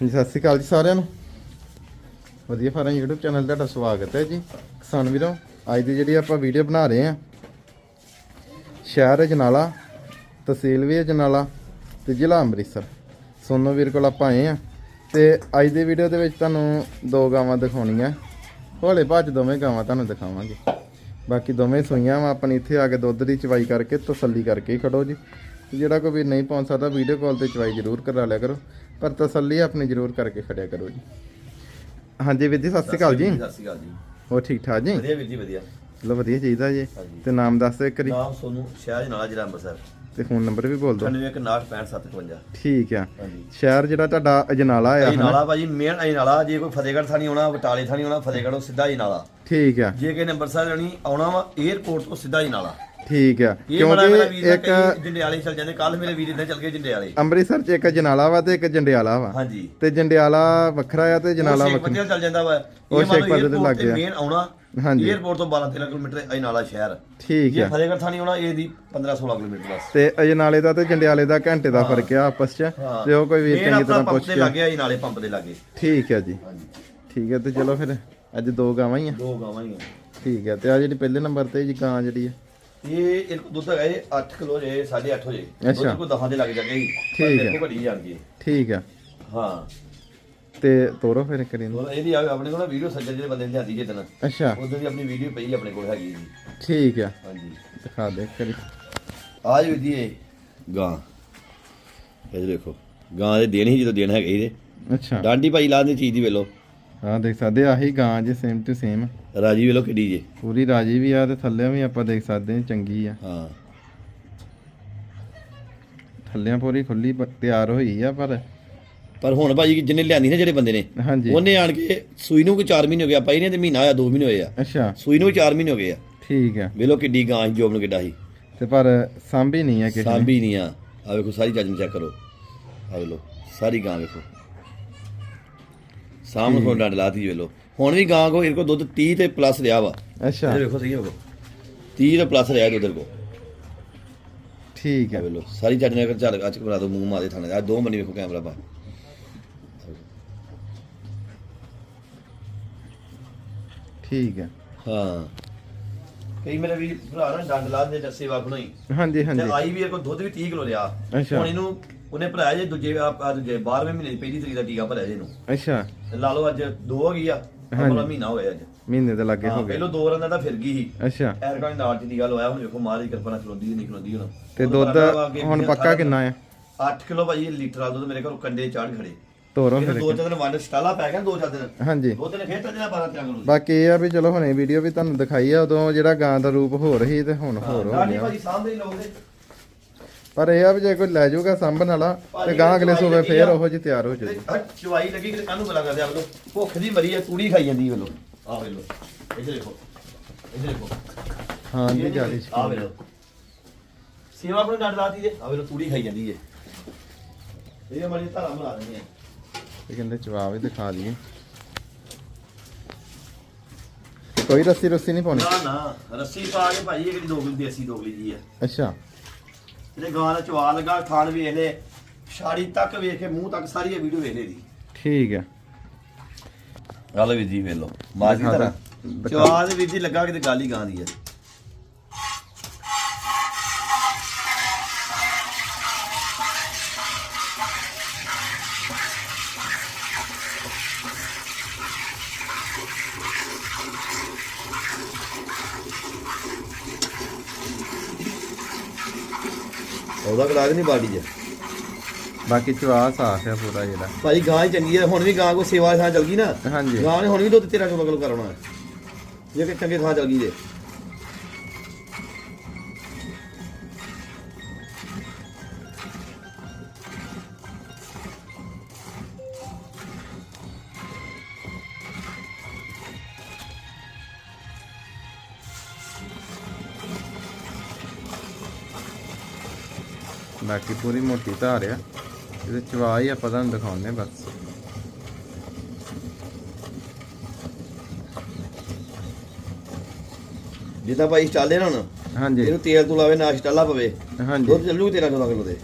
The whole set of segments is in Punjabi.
ਹਾਂਜੀ, ਸਤਿ ਸ਼੍ਰੀ ਅਕਾਲ ਜੀ ਸਾਰਿਆਂ ਨੂੰ। ਵਧੀਆ ਫਾਰਮ YouTube ਚੈਨਲ ਤੁਹਾਡਾ ਸਵਾਗਤ ਹੈ ਜੀ। ਕਿਸਾਨ ਵੀਰੋ, ਅੱਜ ਦੀ ਜਿਹੜੀ ਆਪਾਂ ਵੀਡੀਓ ਬਣਾ ਰਹੇ ਹਾਂ, ਸ਼ਹਿਰ ਜਨਾਲਾ ਤਹਿਸੀਲ ਵੀ ਅਜਨਾਲਾ ਤੇ ਜ਼ਿਲ੍ਹਾ ਅੰਮ੍ਰਿਤਸਰ। ਸੋਨੋ ਵੀਰ ਕੋਲ ਆਪਾਂ ਆਏ ਆ ਤੇ ਅੱਜ ਦੀ ਵੀਡੀਓ ਦੇ ਵਿੱਚ ਤੁਹਾਨੂੰ ਦੋ ਗਾਵਾਂ ਦਿਖਾਉਣੀਆਂ। ਹੌਲੇ ਭੱਜ ਦੋਵੇਂ ਗਾਵਾਂ ਤੁਹਾਨੂੰ ਦਿਖਾਵਾਂਗੇ। ਬਾਕੀ ਦੋਵੇਂ ਸੂਈਆਂ ਵਾ ਆਪਣੀ ਇੱਥੇ ਆ ਕੇ ਦੁੱਧ ਦੀ ਚਵਾਈ ਕਰਕੇ ਤਸੱਲੀ ਕਰਕੇ ਹੀ ਖੜੋ ਜੀ। ਤੇ ਜਿਹੜਾ ਕੋਈ ਵੀ ਨਹੀਂ ਪਹੁੰਚ ਸਕਦਾ ਵੀਡੀਓ ਕਾਲ ਤੇ ਚਵਾਈ ਜ਼ਰੂਰ ਕਰਾ ਲਿਆ ਕਰੋ। ਪਰ ਤਸੱਲੀ ਆਪਣੀ ਜ਼ਰੂਰ ਕਰਕੇ ਖੜਿਆ ਕਰੋ ਜੀ। ਹਾਂਜੀ ਵੀਰ ਜੀ ਸਤਿ ਸ਼੍ਰੀ ਅਕਾਲ ਜੀ। ਸਤਿ ਸ਼੍ਰੀ ਅਕਾਲ ਜੀ। ਹੋਰ ਠੀਕ ਠਾਕ ਜੀ? ਵਧੀਆ ਵੀਰ ਜੀ ਵਧੀਆ। ਚਲੋ ਵਧੀਆ ਚਾਹੀਦਾ ਜੀ। ਤੇ ਨਾਮ ਦੱਸ ਦਿਓ ਇੱਕ ਵਾਰੀ। ਨਾਮ ਸੋਨੂੰ ਸ਼ਹਿਰ ਨਾਲਾ ਜ਼ਿਲ੍ਹਾ ਅੰਮ੍ਰਿਤਸਰ। ਤੇ ਫੋਨ ਨੰਬਰ ਵੀ ਬੋਲ ਦਿਓ। 9165655755 ਠੀਕ ਆ। ਸ਼ਹਿਰ ਜਿਹੜਾ ਤੁਹਾਡਾ ਅਜਨਾਲਾ ਆ ਇਹ ਹਨਾ? ਨਾਲਾ ਭਾਜੀ ਮੇਨ ਇਹ ਨਾਲਾ ਜੇ ਕੋਈ ਫਤਿਹਗੜ੍ਹ ਥਾਣੀ ਆਉਣਾ ਬਟਾਲੇ ਥਾਣੀ ਆਉਣਾ ਫਤਿਹਗੜ੍ਹੋਂ ਸਿੱਧਾ ਹੀ ਨਾਲਾ ਠੀਕ ਆ। ਜੇ ਕਿਸੇ ਨੇ ਅੰਮ੍ਰਿਤਸਰ ਜਾਣੀ ਆਉਣਾ ਵਾ 에어ਪੋਰਟ ਤੋਂ ਸਿੱਧਾ ਹੀ ਨਾਲਾ ਠੀਕ ਆ ਕਿਉਂਕਿ ਇੱਕ ਜੰਡਿਆਲੇ ਚਲ ਜਾਂਦੇ ਕੱਲ ਮੇਰੇ ਵੀਰ ਇਦਾਂ ਚੱਲ ਗਏ ਜੰਡਿਆਲੇ। ਅੰਮ੍ਰਿਤਸਰ ਚ ਇੱਕ ਜਨਾਲਾ ਵਾ ਤੇ ਇੱਕ ਜੰਡਿਆਲਾ ਵਾ। ਹਾਂਜੀ। ਤੇ ਜੰਡਿਆਲਾ ਵੱਖਰਾ ਆ ਤੇ ਜਨਾਲਾ ਵੱਖਰਾ। ਚੱਲ ਜਾਂਦਾ ਵਾ। ਉਹ ਸ਼ੇਖ ਫਤਿਹ ਦੇ ਲਓ ਲਾਗੇ ਆ। ਮੇਨ ਆਉਣਾ ਹਾਂਜੀ। 에어ਪੋਰਟ ਤੋਂ 12 13 ਕਿਲੋਮੀਟਰ ਇਹ ਨਾਲਾ ਸ਼ਹਿਰ। ਠੀਕ ਜੇ ਆ ਫਤਿਹਗੜ੍ਹ ਥਾਣੀ ਆਉਣਾ ਇਹ ਦੀ 15 16 ਕਿਲੋਮੀਟਰ ਬਸ। ਤੇ ਅਜਨਾਲੇ ਦਾ ਤੇ ਜੰਡਿਆਲੇ ਦਾ ਘੰਟੇ ਦਾ ਫ਼ਰਕ ਆ ਆਪਸ ਚ। ਤੇ ਉਹ ਕੋਈ ਵੀਰ ਚੰਗੀ ਤਰ੍ਹਾਂ ਪੁੱਛ ਕੇ ਲੱਗੇ ਆ ਜੀ ਨਾਲੇ ਪੰਪ ਦੇ ਲਾਗੇ। ਠੀਕ ਆ ਜੀ। ਹਾਂਜੀ। ਠੀਕ ਆ ਤੇ ਚਲੋ ਫਿਰ ਅੱਜ ਦੋ ਗਾਵਾਂ ਹੀ ਆ। ਦੋ ਗਾਵਾਂ ਹੀ ਆ। ਠੀਕ ਆ ਤੇ ਆ ਜਿਹੜੀ ਪਹਿਲੇ ਨੰਬਰ ਤੇ ਜੀ ਗਾਂ ਜਿਹੜੀ ਆ। ਇਹ ਇੱਕ ਦੁੱਧ ਹੈਗਾ ਇਹ 8 ਕਿਲੋ ਜੇ 8.5 ਹੋ ਜੇ। ਅੱਛਾ। ਦੁੱਧ ਕੋ ਦਹਾਂ ਦੇ ਲੱਗ ਜਾਗੇ ਠੀਕ ਹੈ। ਜਾਣਗੀ। ਠੀਕ ਆ ਹਾਂ। ਤੇ ਤੋਰੋ ਫਿਰ ਇੱਕ ਵਾਰੀ ਹੋਰ ਇਹਦੀ ਆ- ਆਪਣੇ ਕੋਲ ਵੀਡੀਓ ਸੱਜਣ ਜਿਹੜੇ ਬੰਦੇ ਨੇ ਲਿਆਂਦੀ ਜੇ ਦਿਨ ਅੱਛਾ। ਉਦੋਂ ਦੀ ਆਪਣੀ ਵੀਡੀਓ ਪਈ ਆਪਣੇ ਕੋਲ ਹੈਗੀ ਜੀ। ਠੀਕ ਆ। ਹਾਂਜੀ। ਦਿਖਾ ਦੇ ਇੱਕ ਵਾਰੀ। ਆ ਜੀ ਦੀ ਇਹ। ਗਾਂ। ਇਹ ਦੇਖੋ ਗਾਂ ਦੇ ਦੇਣ ਹੀ ਜਦੋਂ ਦੇਣ ਹੈਗੇ ਇਹਦੇ ਅੱਛਾ। ਡਾਂਡੀ ਭਾਈ ਲਾ ਦੀ ਚੀਜ਼ ਦੀ ਵੇਲੋ। ਆ ਦੇਖ ਸਕਦੇ ਆ, ਆਹੀ ਗਾਂ ਜੇ ਸੇਮ ਟੂ ਸੇਮ ਰਾਜੀ ਵੇਲੋ ਕਿੱਡੀ ਜੇ। ਪੂਰੀ ਰਾਜੀ ਵੀ ਆ ਤੇ ਥੱਲੇ ਵੀ ਆਪਾਂ ਦੇਖ ਸਕਦੇ ਹਾਂ ਚੰਗੀ ਆ। ਹਾਂ। ਥੱਲਿਆਂ ਪੂਰੀ ਖੁੱਲੀ ਪ- ਤਿਆਰ ਹੋਈ ਆ ਪਰ ਪਰ ਹੁਣ ਭਾਜੀ ਜਿੰਨੇ ਲਿਆਂਦੀ ਨਾ ਜਿਹੜੇ ਬੰਦੇ ਨੇ ਹਾਂਜੀ। ਉਹਨੇ ਆਣ ਕੇ ਸੂਈ ਨੂੰ ਕੋਈ 4 ਮਹੀਨੇ ਹੋ ਗਿਆ ਪਾਈ ਨੇ ਤੇ ਮਹੀਨਾ ਹੋਇਆ 2 ਮਹੀਨੇ ਹੋਏ ਆ। ਅੱਛਾ। ਸੂਈ ਨੂੰ 4 ਮਹੀਨੇ ਹੋ ਗਏ ਆ। ਠੀਕ ਆ। ਵੇਲੋ ਕਿੱਡੀ ਗਾਂ ਸੀ ਜੋਬ ਨੂੰ ਕਿੱਡਾ ਸੀ। ਤੇ ਪਰ ਸਾਂਭੀ ਨਹੀਂ ਆ ਕਿਸੇ ਨੇ। ਸਾਂਭੀ ਨਹੀਂ ਆ। ਆ ਵੇਖੋ ਸਾਰੀ ਜੱਜ ਨੂੰ ਚੈੱਕ ਕਰੋ ਆ ਵੇਲੋ ਸਾਰੀ ਗਾਂ ਵੇਖੋ। ਸਾਹਮਣੇ ਕੋਲ ਡੰਡ ਲਾਤੀ ਵੇਲੋ ਹੁਣ ਵੀ ਗਾਂ ਕੋ ਇਹ ਕੋ ਦੁੱਧ 30 ਤੇ ਪਲੱਸ ਰਿਹਾ ਵਾ। ਅੱਛਾ। ਇਹ ਵੇਖੋ ਸਹੀ ਹੋਗੋ 30 ਤੇ ਪਲੱਸ ਰਿਹਾ ਦੁੱਧ ਕੋ ਠੀਕ ਆ। ਵੇਲੋ ਸਾਰੀ ਜੱਜ ਨੇ ਕਰ ਚੱਲ ਅੱਜ ਬਣਾ ਦੋ ਮੂੰਹ ਮਾਰੇ ਥਾਣੇ ਆ ਦੋ ਬੰਨੀ ਵੇਖੋ ਕੈਮਰਾ ਪਾ। ਠੀਕ ਆ ਹਾਂ। ਕਈ ਮੇਰੇ ਵੀ ਭਰਾ ਨਾ ਡੰਡ ਲਾ ਦੇ ਜੱਸੇ ਵਾਖ ਨਹੀਂ ਹਾਂਜੀ ਤੇ ਹਾਂਜੀ। ਆਈ ਵੀ ਇਹ ਕੋ ਦੁੱਧ ਵੀ 30 ਕਿਲੋ ਲਿਆ। ਅੱਛਾ। ਹੁਣ ਇਹਨੂੰ ਉਹਨੇ ਭਰਾਇਆ ਜੇ ਦੂਜੇ ਆ ਆ ਦੂਜੇ 12ਵੇਂ ਮਹੀਨੇ ਦੀ ਪਹਿਲੀ ਤਰੀਕ ਦਾ ਟੀਕਾ ਭਰਿਆ ਜੇ ਇਹਨੂੰ। ਅੱਛਾ। ਤੇ ਲਾ ਲਓ ਅੱਜ ਦੋ ਹੋ ਗਈ ਆ। ਅਗਲਾ ਮਹੀਨਾ ਹੋਇਆ ਅੱਜ। ਮਹੀਨੇ ਦੇ ਲੱਗੇ ਹਾਂ ਹੋ ਗਏ। ਪਹਿਲੋਂ ਦੋ ਰਨ ਦਾ ਫਿਰ ਗਈ ਸੀ। ਅੱਛਾ। ਐਰਕਾਂ ਨਾਲ ਦੀ ਗੱਲ ਹੋਇਆ ਹੁਣ ਵੇਖੋ ਮਾਂ ਦੀ ਕਿਰਪਾ ਨਾਲ ਖਲੋਦੀ ਨਹੀਂ ਖਲੋਦੀ ਹੁਣ। ਤੇ ਦੁੱਧ ਹੁਣ ਪੱਕਾ ਕਿੰਨਾ ਆ? 8 ਕਿਲੋ ਭਾਜੀ ਲੀਟਰ ਆ ਦੁੱਧ ਮੇਰੇ ਕੋਲ ਕੰਡੇ ਚਾੜ ਖੜੇ। ਤੋਰੋ ਫਿਰ ਦੋ। ਚਾਰ ਦਿਨ ਵੰਡ ਸਟਾਲਾ ਪੈ ਗਿਆ ਦੋ ਚਾਰ ਦਿਨ। ਹਾਂਜੀ। ਦੋ ਦਿਨ ਖੇਤ ਦੇਣਾ 12 13 ਕਿਲੋ ਬਾਕੀ ਇਹ ਆ ਵੀ ਚਲੋ ਹੁਣੇ ਵੀਡੀਓ ਵੀ ਤੁਹਾਨੂੰ ਦਿਖਾਈ ਆ ਉਦੋਂ ਜਿਹੜਾ ਗਾਂ ਦਾ ਰੂਪ ਹੋ ਰਹੀ ਤੇ ਹੁਣ ਹੋਰ ਹੋ ਦਾੜੀ ਗਿਆ। ਭਾਜੀ ਸਾਹਮਣੇ ਹੀ ਲਾਉਂਦੇ। ਪਰ ਇਹ ਆ ਵੀ ਜੇ ਕੋਈ ਲੈ ਜਾਊਗਾ ਸੰਭਣ ਵਾਲਾ ਤੇ ਗਾਂ ਅਗਲੇ ਸੂਬੇ ਫੇਰ ਉਹੋ ਜਿਹੀ ਤਿਆਰ ਹੋ ਜਾਊਗੀ। ਚਵਾਈ ਲੱਗੀ ਕਿ ਕਾਹਨੂੰ ਬਲਾ ਕਰਦੇ ਆ ਵੇਲੋ। ਭੁੱਖ ਦੀ ਮਰੀ ਆ ਤੂੜੀ ਖਾਈ ਜਾਂਦੀ ਵੇਲੋ। ਆ ਵੇਲੋ ਇੱਧਰ ਦੇਖੋ ਇੱਧਰ ਦੇਖੋ। ਹਾਂ ਜੀ ਜਾਲੀ ਆ ਵੇਲੋ ਸੇਵਾ ਆਪਣੇ ਡੰਡ ਲਾਤੀ ਜੇ। ਆ ਵੇਲੋ ਤੂੜੀ ਖਾਈ ਜਾਂਦੀ ਏ ਇਹ ਮਰੀ ਧਾਰਾ ਮਰਾ ਦਿੰਦੇ ਆ। ਤੇ ਕਹਿੰਦੇ ਜਵਾਬ ਹੀ ਦਿਖਾ ਦਈਏ। ਕੋਈ ਰੱਸੀ ਰੁੱਸੀ ਨਹੀਂ ਪਾਉਣੀ? ਨਾ ਨਾ ਰੱਸੀ ਪਾ ਕੇ ਭਾਈ ਇਹ ਕਿਹੜੀ ਦੋਗਲੀ ਦੇਸੀ ਦੋਗਲੀ ਜੀ ਆ ਅੱਛਾ। ਇਹਦੇ ਗਾਂ ਦਾ ਚਵਾ ਲਗਾ ਖਾਣ ਵੇਖ ਲੈ ਛਾੜੀ ਤੱਕ ਵੇਖ ਕੇ ਮੂੰਹ ਤੱਕ ਸਾਰੀ ਇਹ ਵੀਡੀਓ ਵੇਖ ਲੈ ਦੀ ਠੀਕ ਆ ਗੱਲ ਵੀ ਜੀ ਵੇਖ ਲਓ। ਮਾਜੀ ਤਰ੍ਹਾਂ। ਚਵਾ ਦੇ ਵੀਰ ਜੀ ਲੱਗਾ ਕਿਤੇ ਗੱਲ ਹੀ। ਗਾਂ ਦੀ ਆ ਉਹਦਾ ਕਲਾਕ ਨਹੀਂ ਬਾਡੀ ਚ। ਬਾਕੀ ਚਵਾ ਸਾਫ਼ ਆ ਪੂਰਾ ਜਿਹੜਾ। ਭਾਈ ਗਾਂ ਹੀ ਚੰਗੀ ਹੈ ਹੁਣ ਵੀ ਗਾਂ ਕੋ ਸੇਵਾ ਥਾਂ ਚਲ ਗਈ ਨਾ ਹਾਂਜੀ। ਗਾਂ ਨੇ ਹੁਣ ਵੀ ਦੁੱਧ ਤੇਰਾ ਚੋਂ ਕਿਲੋ ਕਰਾਉਣਾ। ਹੈ ਜੇ ਕਿ ਚੰਗੇ ਥਾਂ ਚਲ ਗਈ ਜੇ। ਬਾਕੀ ਪੂਰੀ ਮੋਟੀ ਧਾਰ ਆ। ਇਹਦੇ ਚਵਾ ਹੀ ਆਪਾਂ ਤੁਹਾਨੂੰ ਦਿਖਾਉਂਦੇ ਬਸ। ਜੇ ਤਾਂ ਭਾਈ ਚੱਲਦੇ ਨਾ ਹੁਣ ਹਾਂਜੀ। ਇਹਨੂੰ ਤੇਲ ਤੋਂ ਲਾਵੇ ਨਾ ਪਵੇ। ਹਾਂਜੀ। ਦੁੱਧ ਚੱਲੂ ਤੇਰਾ 14 ਕਿਲੋ ਦੇ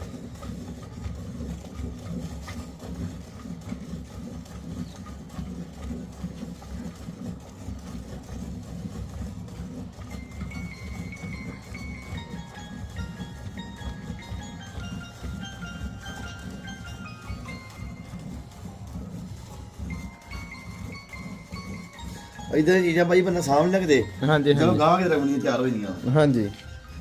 ਇਦਾਂ ਚੀਜ਼ਾਂ ਭਾਈ ਬੰਦਾ ਸਾਂਭ ਨੀ ਲੱਗਦੇ। ਹਾਂਜੀ ਜਦੋਂ ਹਾਂਜੀ। ਗਾਂ ਕੇ ਰਗਣੀਆਂ ਤਿਆਰ ਹੋ ਜਾਂਦੀਆਂ ਹਾਂਜੀ।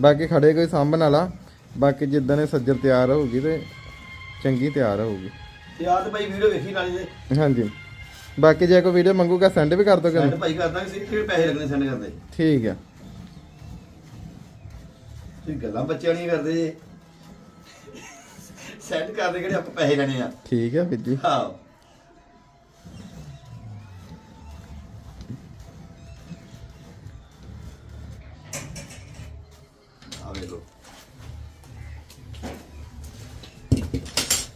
ਬਾਕੀ ਖੜੇ ਕੋਈ ਸਾਂਭਣ ਵਾਲਾ ਬਾਕੀ ਜਿੱਦਾਂ ਨੇ ਸੱਜਰ ਤਿਆਰ ਹੋਊਗੀ ਤੇ ਚੰਗੀ ਤਿਆਰ ਹੋਊਗੀ। ਤਿਆਰ ਤੇ ਭਾਈ ਵੀਡੀਓ ਵੇਖੀ ਨਾਲੇ ਦੇ ਹਾਂਜੀ। ਬਾਕੀ ਜੇ ਕੋਈ ਵੀਡੀਓ ਮੰਗੂਗਾ ਸੈਂਡ ਵੀ ਕਰ ਦੋਗੇ ਸੈਂਡ ਭਾਈ ਕਰਦਾ ਕਿ ਕਿਹੜੇ ਪੈਸੇ ਲੱਗਣੇ ਸੈਂਡ ਕਰਦੇ। ਠੀਕ ਆ। ਤੁਸੀਂ ਗੱਲਾਂ ਬੱਚਿਆਂ ਨਹੀਂ ਕਰਦੇ ਜੇ। ਸੈਂਡ ਕਰਦੇ ਕਿਹੜੇ ਆਪਾਂ ਪੈਸੇ ਲੈਣੇ ਆ। ਠੀਕ ਆ ਵੀਰ ਜੀ। ਹਾਂ।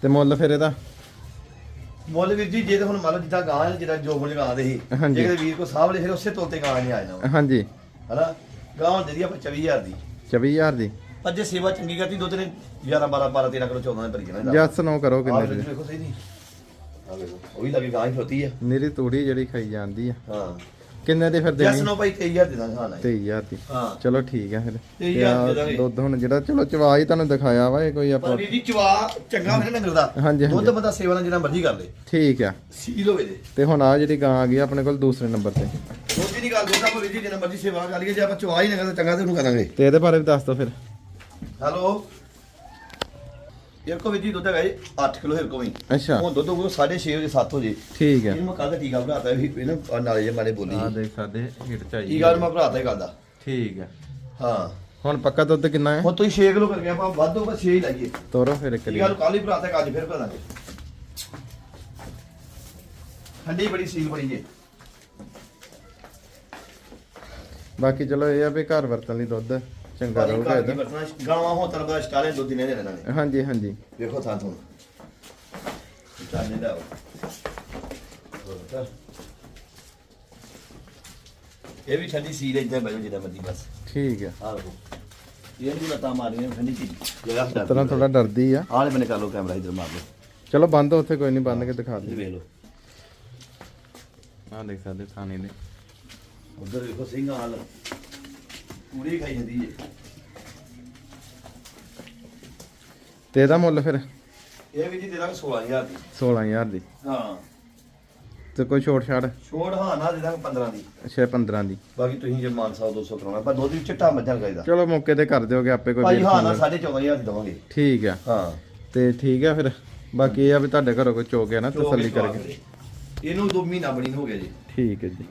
ਤੇ ਮੁੱਲ ਫਿਰ ਇਹਦਾ? ਮੁੱਲ ਵੀਰ ਜੀ ਜੇ ਤਾਂ ਹੁਣ ਮੰਨ ਲਓ ਜਿੱਦਾਂ ਗਾਂ ਜਿਹੜਾ ਜੋ ਬੋਲ ਗਾਂ ਦੇ ਸੀ ਹਾਂਜੀ। ਜੇ ਕਿਤੇ ਵੀਰ ਕੋ ਸਾਹਬ ਲੈ ਫਿਰ ਉਸੇ ਤੋਲ ਤੇ ਗਾਂ ਨਹੀਂ ਆ ਜਾਣਾ। ਹਾਂਜੀ। ਹਨਾ? ਗਾਂ ਦੇ ਦੀ ਆਪਾਂ 24000 ਦੀ। 24000 ਦੀ? ਪਰ ਜੇ ਸੇਵਾ ਚੰਗੀ ਕਰਤੀ ਦੁੱਧ ਨੇ 11 12 12 13 ਕਿਲੋ 14 ਭਰੀ ਜਾਣਾ ਇਹਦਾ। ਜੱਸ ਨੋ ਕਰੋ ਆਹ ਕਿੰਨੇ ਦੀ? ਵੇਖੋ ਸਹੀ ਨਹੀਂ ਆ ਵੇਖੋ ਉਹ ਵੀ ਲੱਗੇ ਗਾਂ ਹੀ ਖੋਤੀ ਆ। ਮੇਰੀ ਤੂੜੀ ਜਿਹੜੀ ਖਾਈ ਜਾਂਦੀ ਆ। ਹਾਂ। ਕਿੰਨੇ ਦੀ ਫਿਰ ਜੈਸ ਦੇਣੀ ਨੂੰ ਭਾਈ 23000 ਦੇ ਦਾਂਗੇ ਹਾਂ। ਨਾ 23000 ਦੀ। ਹਾਂ। ਚਲੋ ਠੀਕ ਆ ਫਿਰ। ਤੇਈ ਤੇ ਹਜ਼ਾਰ ਆਹ ਦੇ ਦਾਂਗੇ। ਦੁੱਧ ਹੁਣ ਜਿਹੜਾ ਚਲੋ ਚਵਾ ਹੀ ਤੁਹਾਨੂੰ ਦਿਖਾਇਆ ਵਾ ਇਹ ਕੋਈ ਪਰ ਆਪਾਂ ਵੀਰ ਜੀ ਚਵਾ ਚੰਗਾ ਨਾ ਡੰਗਰ ਦਾ। ਹਾਂਜੀ, ਦੁੱਧ। ਬੰਦਾ ਸੇਵਾ ਨਾਲ ਜਿਹੜਾ ਮਰਜ਼ੀ ਕਰ ਲੇ। ਠੀਕ ਆ। ਸੀਲ ਹੋਵੇ ਦੇ ਤੇ ਹੁਣ ਆ ਜਿਹੜੀ ਗਾਂ ਆ ਗਈ ਆਪਣੇ ਕੋਲ ਦੂਸਰੇ ਨੰਬਰ ਤੇ। ਦੁੱਧ ਦੀ ਗੱਲ ਦੁੱਧ ਆਪਾਂ ਜੀ ਜਿੰਨਾ ਮਰਜ਼ੀ ਸੇਵਾ ਕਰ ਲਈਏ ਜੇ ਆਪਾਂ ਚਵਾ ਹੀ ਨਾ ਕਰਦੇ ਚੰਗਾ ਤੇ ਉਹਨੂੰ ਕਰਾਂਗੇ। ਤੇ ਇਹਦੇ ਬਾਰੇ ਵੀ ਦੱਸ ਦਿਓ ਫਿਰ। ਹੈਲੋ। ਇਹ ਕੋ ਵੀਰ ਜੀ ਦੁੱਧ ਹੈਗਾ ਜੀ 8 ਕਿਲੋ ਹਿਰ ਕੋ ਵੀ। ਅੱਛਾ। ਹੁਣ ਦੁੱਧ ਉਹ 6:30 ਵਜੇ 7 ਵਜੇ। ਠੀਕ ਆ ਇਹਨੂੰ ਮੈਂ ਕੱਲ ਦਾ ਟੀਕਾ ਭਰਾਤਾ ਵੀ ਇਹਨੂੰ ਆਹ ਨਾਲੇ ਜੇ ਮਾਰੇ ਬੋਲੀ। ਆ ਦੇਖ ਸਾਡੇ ਹੀਟ ਚਾਹੀਦੀ ਟੀਕਾ ਮੈਂ ਭਰਾਤਾ ਹੀ ਕੱਲ ਦਾ। ਠੀਕ ਆ ਹਾਂ। ਹੁਣ ਪੱਕਾ ਦੁੱਧ ਕਿੰਨਾ ਹੈ? ਹੁਣ ਤੁਸੀਂ 6 ਕਿਲੋ ਕਰਕੇ ਆਪਾਂ ਵੱਧ ਤੋਂ ਵੱਧ 6 ਹੀ ਲਾਈਏ। ਤੋਰੋ ਫਿਰ ਇੱਕ ਟੀਕਾ ਕੱਲ ਹੀ ਭਰਾਤਾ ਕੱਲ ਫਿਰ ਭਰਾਂਗੇ ਠੰਡੀ ਬੜੀ ਸੀਲ ਬੜੀ ਜੇ। ਬਾਕੀ ਚਲੋ ਇਹ ਆ ਵੀ ਘਰ ਵਰਤਣ ਲਈ ਦੁੱਧ। ਚੰਗਾ ਰਹੂਗਾ ਦੀ ਇਹਦਾ। ਗਾਵਾਂ ਹੋ ਤਰਬਾ ਸਟਾਲੇ ਦੁੱਧ ਨੇ ਦੇਣਾ ਨੇ। ਹਾਂਜੀ ਹਾਂਜੀ। ਵੇਖੋ ਥਾਂ ਤੁਹਾਨੂੰ ਚਾਹਨੇ ਦਾ ਇਹ ਵੀ ਠੰਡੀ ਸੀਲ ਇਦਾਂ ਬੈਠੋ ਜਿੱਦਾਂ ਮਰਜ਼ੀ ਬਸ। ਠੀਕ ਆ। ਆ ਲਓ ਇਹ ਨਹੀਂ ਲੱਤਾਂ ਮਾਰੀਆਂ ਠੰਡੀ ਚੀਜ਼। ਜਗਾ ਤਰ੍ਹਾਂ ਥੋੜਾ ਡਰਦੀ ਆ। ਆਲੇ ਮੈਨੇ ਕਰ ਲਓ ਕੈਮਰਾ ਇਧਰ ਮਾਰ ਲਓ। ਚਲੋ ਬੰਦ ਉੱਥੇ ਕੋਈ ਨਹੀਂ ਬੰਦ ਕੇ ਦਿਖਾ ਦੇ ਵੇਖ ਆ ਦੇਖ ਸਕਦੇ ਥਾਣੇ ਦੇ। ਉਧਰ ਵੇਖੋ ਸਿੰਘ ਹਾਲ ਪੂਰੀ ਖਾਈ ਜਾਂਦੀ ਏ ਤੇ ਇਹਦਾ ਮੁੱਲ ਫਿਰ। ਇਹ ਵੀ ਜੀ ਦੇ ਦਾਂਗੇ 16000 ਦੀ। 16000 ਦੀ। ਹਾਂ। ਤੇ ਕੋਈ ਛੋਟ ਛਾੜ ਛੋੜ ਹਾਂ ਨਾ ਦੇ ਦਾਂਗੇ 15 ਦੀ। ਅੱਛਾ 15 ਦੀ। ਬਾਕੀ ਤੁਸੀਂ ਜੇ ਮਾਨਸਾ 200 ਕਰਾਉਣਾ ਪਰ ਦੁੱਧ ਵੀ ਚਿੱਟਾ ਮੱਝਾਂ ਚਾਹੀਦਾ ਚਲੋ ਮੌਕੇ ਤੇ ਕਰ ਦਿਓਗੇ ਆਪੇ ਕੋਈ ਭਾਈ ਹਾਂ ਨਾ ਫੋਨ 14500 ਦੀ ਦਵਾਂਗੇ। ਠੀਕ ਆ। ਹਾਂ। ਤੇ ਠੀਕ ਆ ਫਿਰ। ਬਾਕੀ ਇਹ ਆ ਵੀ ਤੁਹਾਡੇ ਘਰੋਂ ਕੋਈ ਚੋ ਗਿਆ ਨਾ ਤਸੱਲੀ ਕਰਕੇ। ਇਹਨੂੰ 2 ਮਹੀਨਾ ਬਣੀ ਹੋ ਗਿਆ ਜੀ। ਠੀਕ ਹੈ ਜੀ।